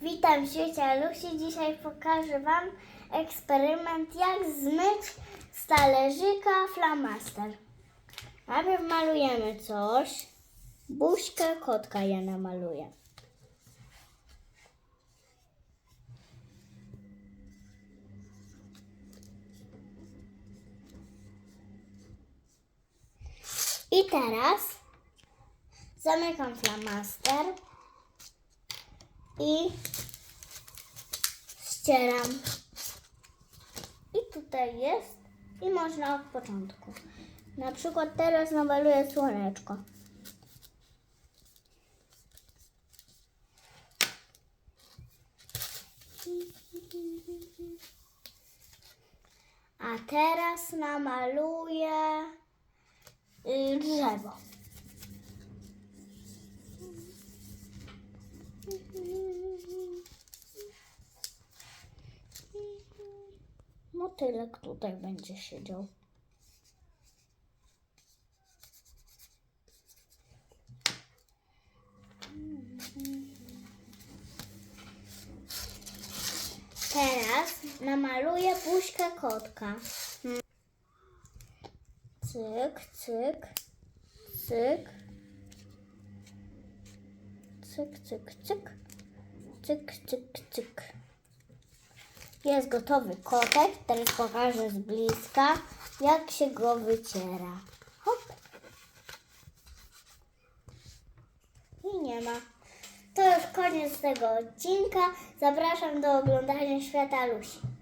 Witam świecie Lusi. Dzisiaj pokażę Wam eksperyment, jak zmyć z talerzyka flamaster. Najpierw malujemy coś. Buźkę kotka ja namaluję. I teraz zamykam flamaster i ścieram. I tutaj jest i można od początku. Na przykład teraz namaluję słoneczko. A teraz namaluję y, drzewo. Motylek tutaj będzie siedział. Teraz namaluję puszkę kotka. Cyk, cyk, cyk. Cyk, cyk, cyk. Cyk, cyk, cyk. Jest gotowy kotek. Teraz pokażę z bliska, jak się go wyciera. Hop. I nie ma. To już koniec tego odcinka. Zapraszam do oglądania Świata Lusi.